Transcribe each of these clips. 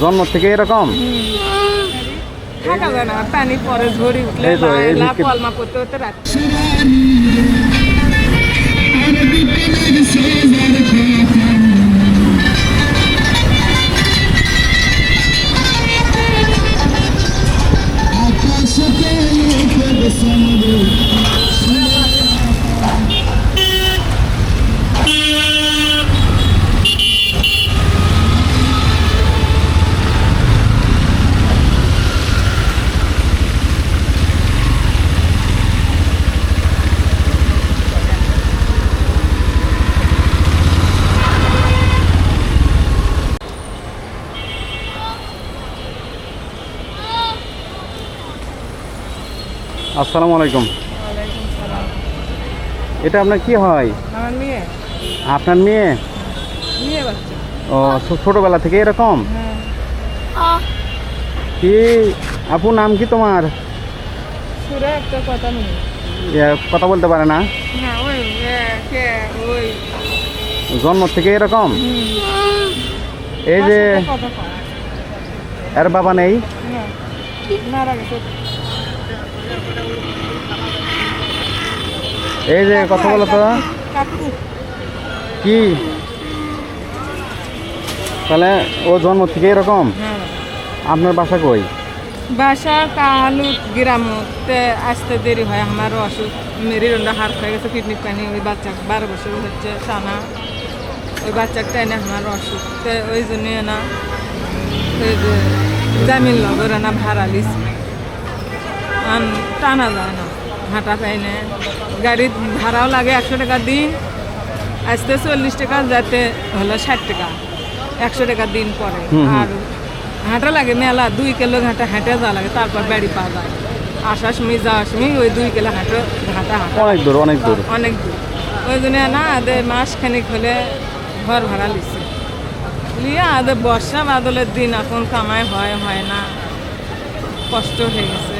জন্ম থেকে এরকম? পানি পরে ঝড়ি উঠলে করতে করতে রাত। আসসালামু আলাইকুম। এটা আপনার কি হয়? আমার মেয়ে। আপনার মেয়ে? মেয়ে বাচ্চা। ও ছোটবেলা থেকে এরকম? হ্যাঁ। কি? আপু নাম কি তোমার? সুরে কথা নেই এ, কথা বলতে পারে না? ওই জন্ম থেকে এরকম? এই যে। এর বাবা নেই? মারা গেছে। এই যে কথা বলো তো। কি? তাহলে ও জন্ম থেকে এরকম? হ্যাঁ। আপনার বাসা কই? বাসা কাহালু গ্রামতে আসতে দেরি হয় আমারও অসুখ। মেরুদণ্ড হার হয়ে গেছে কিডনি পানি ওই বাচ্চা বারো বছর হচ্ছে টানা। ওই বাচ্চাটা এনে আমার অসুখ। তো ওই জন্য না জামিন লগর না ভাড়া লিস টানা যায় না হাঁটা পাই না। গাড়ি ভাড়াও লাগে একশো টাকা দিন আসতে চল্লিশ টাকা যাতে হলো ষাট টাকা একশো টাকা দিন পরে। আর হাঁটা লাগে মেলা দুই কিলো ঘাটা হেঁটে যাওয়া লাগে তারপর বাড়ি পাওয়া যায়। আসার সময় যাওয়ার সময় ওই দুই কিলো হাঁটো ঘাটা হাঁটা। অনেক দূর অনেক দূর। অনেক দূর। ওই জন্য না আদে মাস খানিক হলে ঘর ভাড়া লিছে। লিয়ে আদে বর্ষা বাদলের দিন এখন কামাই হয় হয় না। কষ্ট হয়ে গেছে।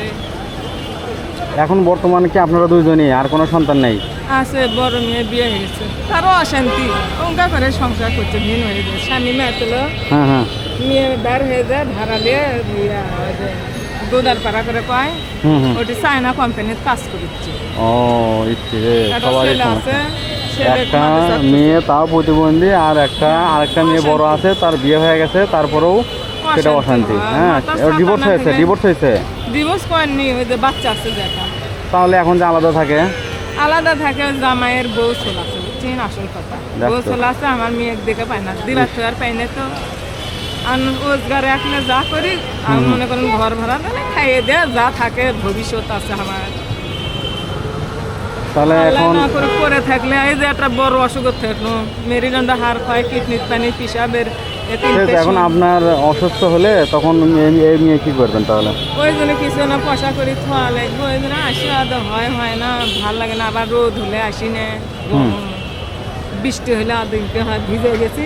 এখন বর্তমানে কি আপনারা দুইজনই আর কোনো সন্তান নেই? আছে বড় মেয়ে বিয়ে হয়ে গেছে। তারও অশান্তি। অঙ্কা করে সংসার করছে ভিন হয়ে যায় স্বামী মেয়ে তুলো হ্যাঁ হ্যাঁ। মেয়ে বার হয়ে যায় ভাড়া নিয়ে দুদার পাড়া করে পায় ওটি চায়না কোম্পানির কাজ করছে ও ইচ্ছে আছে একটা মেয়ে তাও প্রতিবন্ধী আর একটা আরেকটা মেয়ে বড় আছে তার বিয়ে হয়ে গেছে তারপরেও সেটা অশান্তি। হ্যাঁ ডিভোর্স হয়েছে ডিভোর্স হয়েছে। দিবস করেননি ওই যে বাচ্চা আছে যেটা তাহলে এখন যে আলাদা থাকে? আলাদা থাকে জামাইয়ের বউ ছোল আছে বুঝছেন? আসল কথা। বউ। ছোল আছে আমার মেয়ে দেখে পায় না। দিবার তো আর পাই না তো। আর রোজগার রাখলে যা করি আর মনে করেন ঘর ভাড়া দিলে খাইয়ে দেয় যা থাকে ভবিষ্যৎ আছে আমার। তাহলে এখন করে থাকলে এই যে একটা বড় অসুখ থাকল মেরুদণ্ড হার খায় কিডনির পানি পিসাবের এখন আপনার অসুস্থ হলে তখন এই- এই কি করবেন তাহলে? ওই জন্য কিছু না পয়সা করে থোয়া লাগবে ওই জন্য আসি আদা হয় হয় না ভালো লাগে না আবার রোদ হলে আসি না। বৃষ্টি হলে হয় ভিজে গেছি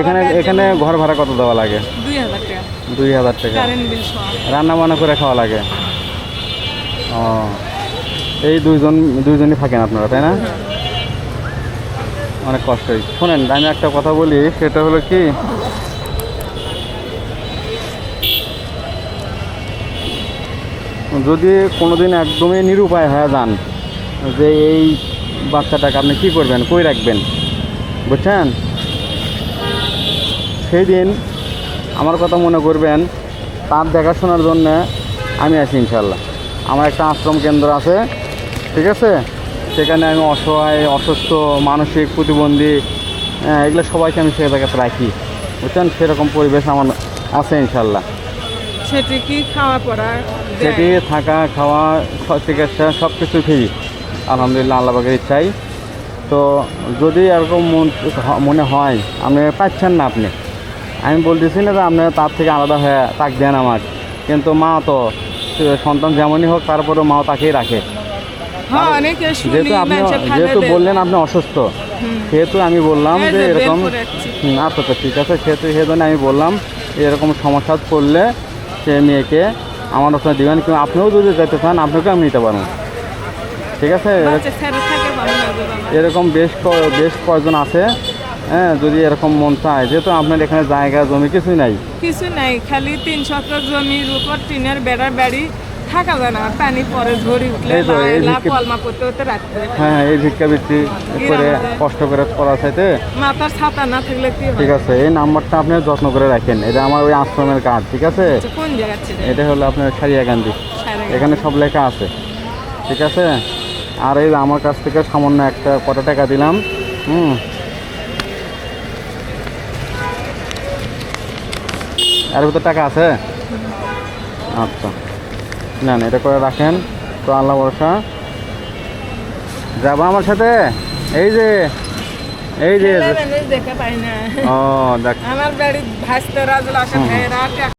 এখানে এখানে ঘর ভাড়া কত দেওয়া লাগে? দুই হাজার টাকা। দুই হাজার টাকা। রান্না বান্না করে খাওয়া লাগে? ও। এই দুইজন দুইজনই থাকেন আপনারা তাই না? অনেক কষ্টই। শোনেন আমি একটা কথা বলি সেটা হলো কি যদি কোনোদিন একদমই নিরুপায় হয়ে যান যে এই বাচ্চাটাকে আপনি কি করবেন, কই রাখবেন? বুঝছেন? সেই দিন আমার কথা মনে করবেন, তার দেখাশোনার জন্য আমি আছি ইনশাল্লাহ আমার একটা আশ্রম কেন্দ্র আছে, ঠিক আছে? সেখানে আমি অসহায়, অসুস্থ, মানসিক প্রতিবন্ধী এগুলো সবাইকে আমি সে জায়গাতে রাখি। বুঝছেন? সেরকম পরিবেশ আমার আছে ইনশাল্লাহ সেটি কি খাওয়া পড়া সেটি থাকা খাওয়া চিকিৎসা সব কিছু ফ্রি। আলহামদুলিল্লাহ আল্লাহ পাকের ইচ্ছাই। তো যদি এরকম মন মনে হয় আপনি পাচ্ছেন না আপনি। আমি বলতেছি না যে আপনি তার থেকে আলাদা হয়ে তাক দেন আমার। কিন্তু মা তো সন্তান যেমনই হোক তারপরেও মাও তাকেই রাখে। হ্যাঁ যেহেতু আপনি যেহেতু বললেন আপনি অসুস্থ সেহেতু আমি বললাম যে এরকম আচ্ছা আচ্ছা ঠিক আছে সেহেতু সেজন্য আমি বললাম এরকম সমস্যা পড়লে সে মেয়েকে আমার ওখানে দিবেন কিন্তু আপনিও যদি যেতে চান আপনাকে আমি নিতে পারব। ঠিক আছে। এরকম বেশ ক- বেশ কয়জন আছে হ্যাঁ যদি এরকম মন চায়। যেহেতু আপনার এখানে জায়গা জমি কিছুই নাই। কিছু নাই খালি তিন শতক জমির উপর টিনের বেড়ার বাড়ি থাকা যায় না পানি পরে ঝরি উঠলে এই তো, এই লাইলা দিকে- কলমা করতে করতে রাখতে হ্যাঁ হ্যাঁ এই ভিক্ষা বৃত্তি করে কষ্ট করে করার চাইতে। মাথার ছাতা না থাকলে কি ঠিক আছে এই নাম্বারটা আপনি যত্ন করে রাখেন। এটা আমার ওই আশ্রমের কার্ড ঠিক আছে? আচ্ছা, কোন জায়গা এটা হলো আপনার সারিয়াকান্দি এখানে সব লেখা আছে ঠিক আছে? আর এই আমার কাছ থেকে সামান্য একটা কত টাকা দিলাম হুম। এর ভিতর টাকা আছে? আচ্ছা। না না এটা করে রাখেন। তো আল্লাহ ভরসা। যাব আমার সাথে? এই যে এই যে। ও দেখ। আমার বাড়ি ভাসতে রাজুল আসে ভাইরা